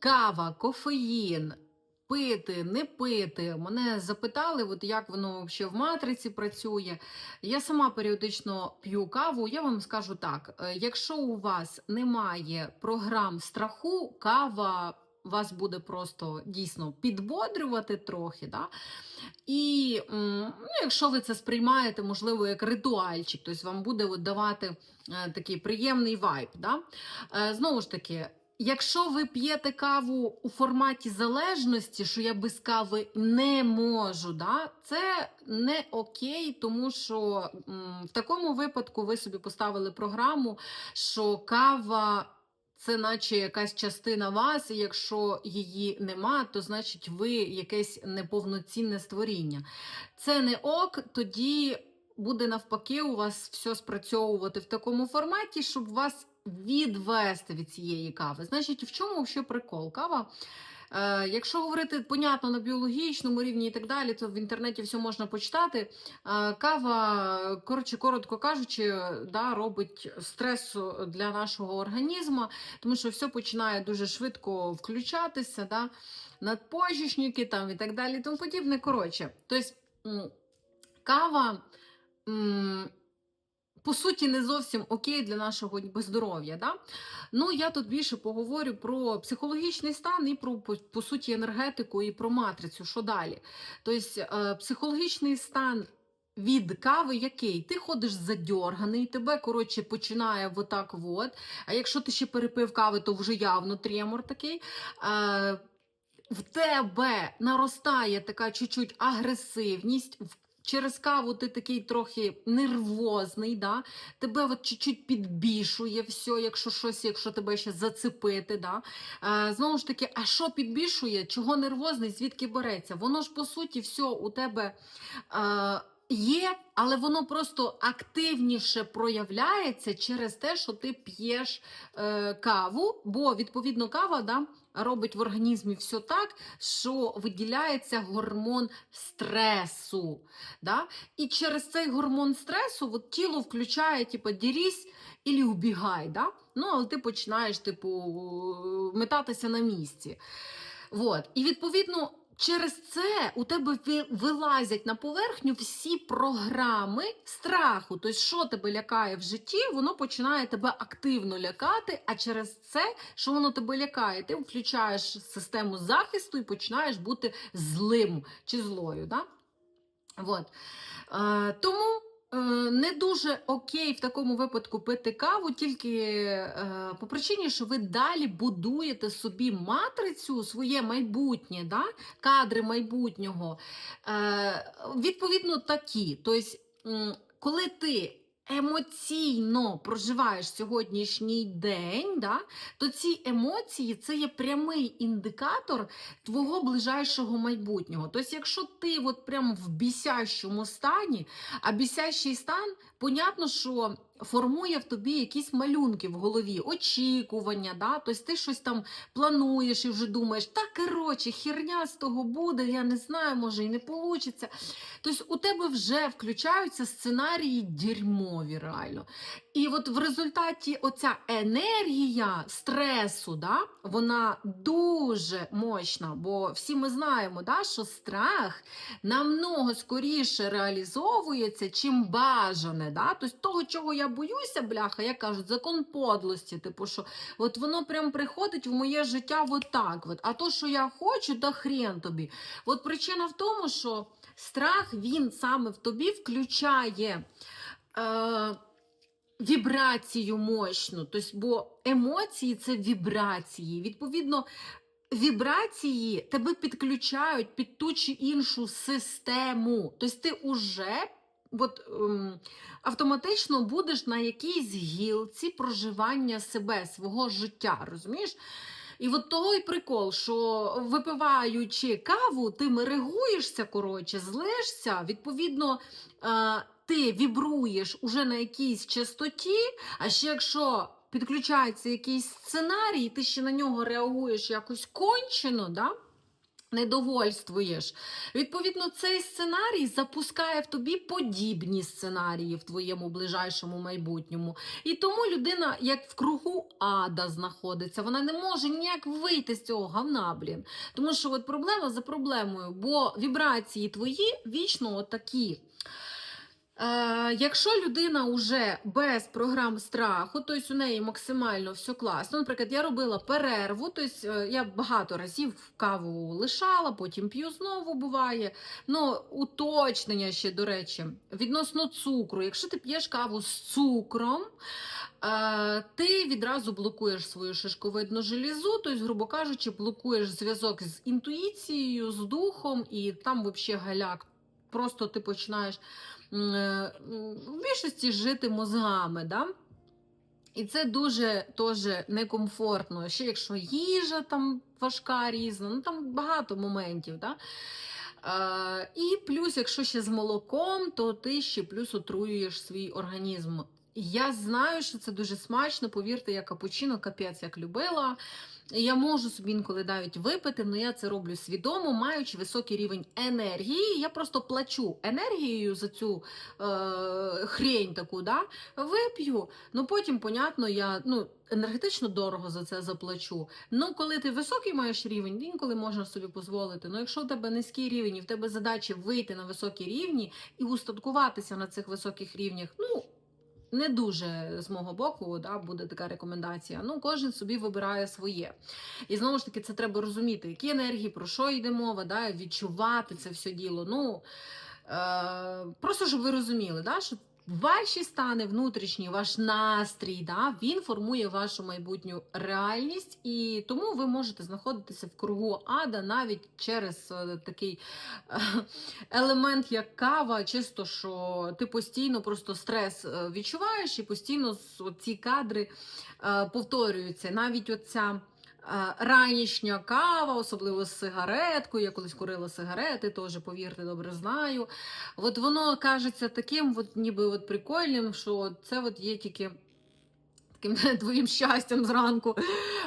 кава, кофеїн. Пити, не пити. Мене запитали, от як воно взагалі в матриці працює. Я сама періодично п'ю каву. Я вам скажу так: е, якщо у вас немає програм страху, кава вас буде просто дійсно підбодрювати трохи. Да? І ну, якщо ви це сприймаєте, можливо, як ритуальчик, тобто вам буде давати е, такий приємний вайб. Да? Е, знову ж таки. Якщо ви п'єте каву у форматі залежності, що я без кави не можу, да, це не окей, тому що м, в такому випадку ви собі поставили програму, що кава це наче якась частина вас, і якщо її нема, то значить ви якесь неповноцінне створіння. Це не ок, тоді буде навпаки у вас все спрацьовувати в такому форматі, щоб вас відвести від цієї кави. Значить, в чому ще прикол? Кава. Е, якщо говорити понятно на біологічному рівні і так далі, то в інтернеті все можна почитати. Е, кава, коротше, коротко кажучи, да, робить стресу для нашого організму, тому що все починає дуже швидко включатися, да, надпочечники там і так далі, і тому подібне. Коротше, тобто кава. По суті, не зовсім окей для нашого здоров'я. Да? Ну, я тут більше поговорю про психологічний стан і про, по, суті, енергетику і про матрицю. Що далі? Тобто, психологічний стан. Від кави який? Ти ходиш задьорганий, тебе, коротше, починає отак от. А якщо ти ще перепив кави, то вже явно тремор такий. Е, в тебе наростає така чуть-чуть агресивність. в- Через каву ти такий трохи нервозний, да? тебе от чуть-чуть підбішує все, якщо щось, якщо тебе ще зацепити. Да? Е, знову ж таки, а що підбішує? Чого нервозний, звідки береться? Воно ж по суті все у тебе е, є, але воно просто активніше проявляється через те, що ти п'єш е, каву, бо відповідно кава да, робить в організмі все так, що виділяється гормон стресу. Да? І через цей гормон стресу от, тіло включає, типу, дірісь і убігай. Да? Ну, але ти починаєш, типу, метатися на місці. От. І відповідно. Через це у тебе вилазять на поверхню всі програми страху. Тобто, що тебе лякає в житті, воно починає тебе активно лякати. А через це, що воно тебе лякає, ти включаєш систему захисту і починаєш бути злим чи злою. Да? Вот. Е, тому не дуже окей в такому випадку пити каву, тільки е, по причині, що ви далі будуєте собі матрицю, своє майбутнє, да? кадри майбутнього. Е, відповідно, такі. Тобто, коли ти емоційно проживаєш сьогоднішній день, да, то ці емоції це є прямий індикатор твого ближайшого майбутнього. Тобто, якщо ти от прям в бісящому стані, а бісящий стан, понятно, що формує в тобі якісь малюнки в голові, очікування, да? тобто ти щось там плануєш і вже думаєш, та коротше, херня з того буде, я не знаю, може і не вийде. Тобто у тебе вже включаються сценарії дерьмові реально. І от в результаті оця енергія стресу, да, вона дуже мощна, бо всі ми знаємо, да, що страх намного скоріше реалізовується, чим бажане. Да? Тобто того, чого я боюся, бляха, я кажу, закон подлості. Типу, що от воно прям приходить в моє життя от. От. А то, що я хочу, да хрен тобі. От причина в тому, що страх він саме в тобі включає. Е- Вібрацію мощну, тобто, бо емоції це вібрації. Відповідно, вібрації тебе підключають під ту чи іншу систему. Тобто ти уже от, ем, автоматично будеш на якійсь гілці проживання себе, свого життя, розумієш? І от того і прикол, що випиваючи каву, ти мерегуєшся, коротше, злишся, відповідно, е, ти вібруєш уже на якійсь частоті, а ще якщо підключається якийсь сценарій, ти ще на нього реагуєш якось кончено, да? недовольствуєш. Відповідно, цей сценарій запускає в тобі подібні сценарії в твоєму ближайшому майбутньому. І тому людина, як в кругу ада, знаходиться, вона не може ніяк вийти з цього гавна, блін. Тому що от проблема за проблемою, бо вібрації твої вічно такі. Якщо людина вже без програм страху, тобто у неї максимально все класно. Наприклад, я робила перерву, тобто е, я багато разів каву лишала, потім п'ю знову буває. Ну, уточнення ще, до речі, відносно цукру. Якщо ти п'єш каву з цукром, е, ти відразу блокуєш свою шишковидну желізу, тобто, грубо кажучи, блокуєш зв'язок з інтуїцією, з духом, і там взагалі галяк. Просто ти починаєш е, в більшості жити мозгами. Да? І це дуже теж некомфортно. Ще якщо їжа там важка різна, ну там багато моментів. Да? Е, і плюс, якщо ще з молоком, то ти ще плюс отруюєш свій організм. Я знаю, що це дуже смачно, повірте, я капучино капець як любила. Я можу собі інколи навіть випити, але я це роблю свідомо, маючи високий рівень енергії. Я просто плачу енергією за цю е, хрень таку, да? вип'ю. Ну потім, понятно, я ну, енергетично дорого за це заплачу. Ну, коли ти високий маєш рівень, інколи можна собі дозволити. Ну, якщо у тебе низький рівень, і в тебе задача вийти на високі рівні і устаткуватися на цих високих рівнях, ну. Не дуже з мого боку да, буде така рекомендація. Ну, кожен собі вибирає своє. І знову ж таки, це треба розуміти, які енергії, про що йде мова, да, відчувати це все діло. Ну, е, Просто щоб ви розуміли, да, що ваші стани внутрішні, ваш настрій, да, він формує вашу майбутню реальність, і тому ви можете знаходитися в кругу ада навіть через е, такий е, елемент, як кава, чисто що ти постійно просто стрес е, відчуваєш, і постійно ці кадри повторюються. Навіть оця. Е, Ранішня кава, особливо з сигареткою. Я колись курила сигарети, теж, повірте, добре знаю. От воно кажеться таким, от, ніби от прикольним, що це от є тільки таким твоїм щастям зранку.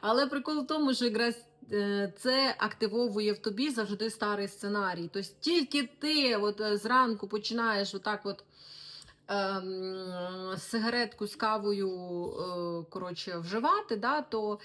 Але прикол в тому, що якраз е, це активовує в тобі завжди старий сценарій. Тобто тільки ти от е, зранку починаєш отак от. ем, Сигаретку з кавою коротше, вживати, да, то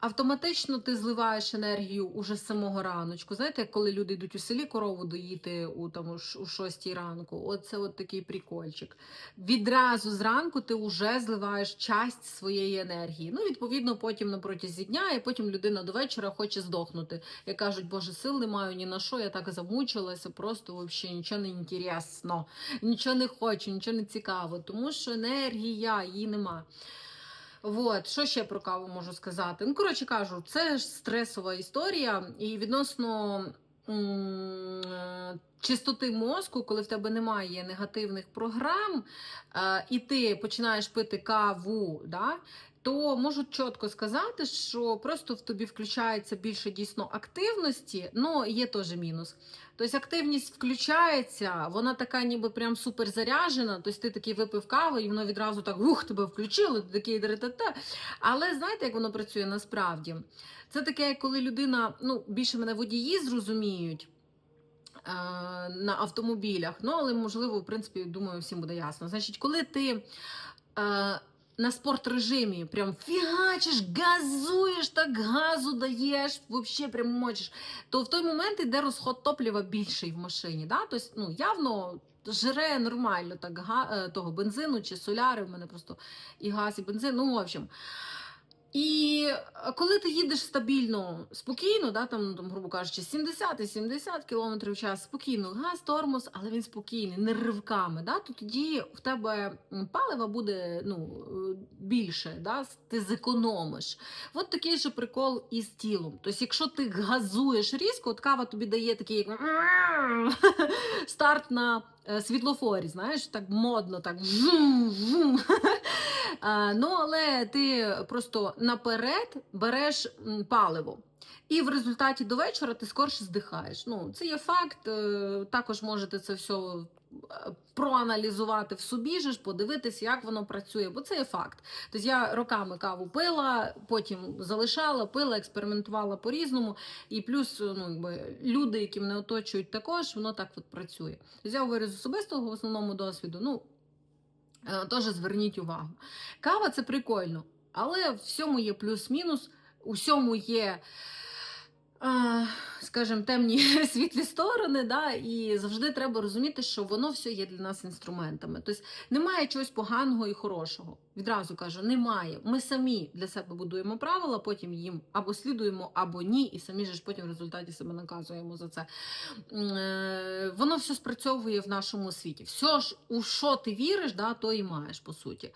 автоматично ти зливаєш енергію уже з самого раночку. Знаєте, коли люди йдуть у селі корову доїти у, там, у ш- у 6 ранку, оце от такий прикольчик. Відразу зранку ти вже зливаєш часть своєї енергії. Ну, відповідно, потім на протязі дня, і потім людина до вечора хоче здохнути. Як кажуть, боже, сил не маю ні на що, я так замучилася, просто взагалі нічого не інтересно, нічого не хочу, нічого не цікаво, тому що енергія її нема. Вот, що ще про каву можу сказати? Ну, коротше кажу, це ж стресова історія, і відносно чистоти мозку, коли в тебе немає негативних програм, е, і ти починаєш пити каву, да, то можу чітко сказати, що просто в тобі включається більше дійсно активності, але є теж мінус. Тобто активність включається, вона така ніби прям супер заряжена. Тобто ти такий випив кави, і воно відразу так ух, тебе включило, ти такий деретете. Але знаєте, як воно працює насправді? Це таке, як коли людина, ну більше мене водії зрозуміють. е, На автомобілях, ну але можливо, в принципі, думаю, всім буде ясно. Значить, коли ти е, на спорт режимі. прям фігачиш, газуєш, так газу даєш, вообще прям мочиш, то в той момент іде розход топліва більший в машині. Да? Тобто, ну, явно жре нормально так, га, е, того бензину чи соляри, в мене просто і газ, і бензин, ну, в общем. І е, коли ти їдеш стабільно, спокійно, да, там, там, грубо кажучи, 70-70 км в час, спокійно, газ, тормоз, але він спокійний, не ривками, да, то тоді в тебе палива буде ну, е, більше, да, ти зекономиш. От такий же прикол із тілом. Тобто, якщо ти газуєш різко, от кава тобі дає такий старт на світлофорі, знаєш, так модно, так. жум, жум. Ну, але ти просто наперед береш паливо. І в результаті до вечора ти скорше здихаєш. Ну, це є факт. е, Також можете це все е, проаналізувати в собі, ж, подивитися, як воно працює, бо це є факт. Тобто я роками каву пила, потім залишала, пила, експериментувала по-різному. І плюс ну, якби, люди, які мене оточують, також воно так от працює. Тобто я говорю з особистого в основному досвіду. Ну, е, теж зверніть увагу. Кава це прикольно, але в всьому є плюс-мінус, у всьому є. Скажімо, темні світлі сторони, да, і завжди треба розуміти, що воно все є для нас інструментами. Тобто немає чогось поганого і хорошого. Відразу кажу, немає. Ми самі для себе будуємо правила, потім їм або слідуємо, або ні, і самі ж потім в результаті себе наказуємо за це. Е, Воно все спрацьовує в нашому світі. Все ж, у що ти віриш, да, то і маєш, по суті.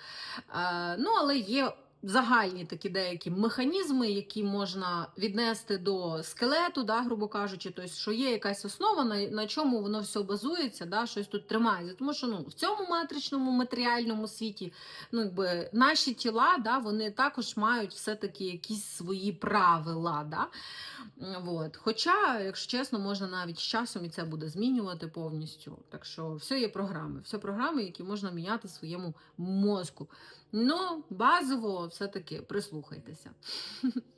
Е, Ну, але є. Загальні такі деякі механізми, які можна віднести до скелету, да, грубо кажучи, тобто, що є якась основа, на, на чому воно все базується, да, щось тут тримається. Тому що ну, в цьому матричному матеріальному світі ну, якби, наші тіла да, вони також мають все-таки якісь свої правила. Да? Вот. Хоча, якщо чесно, можна навіть з часом і це буде змінювати повністю. Так що все є програми, все програми, які можна міняти своєму мозку. Ну, базово все-таки прислухайтеся.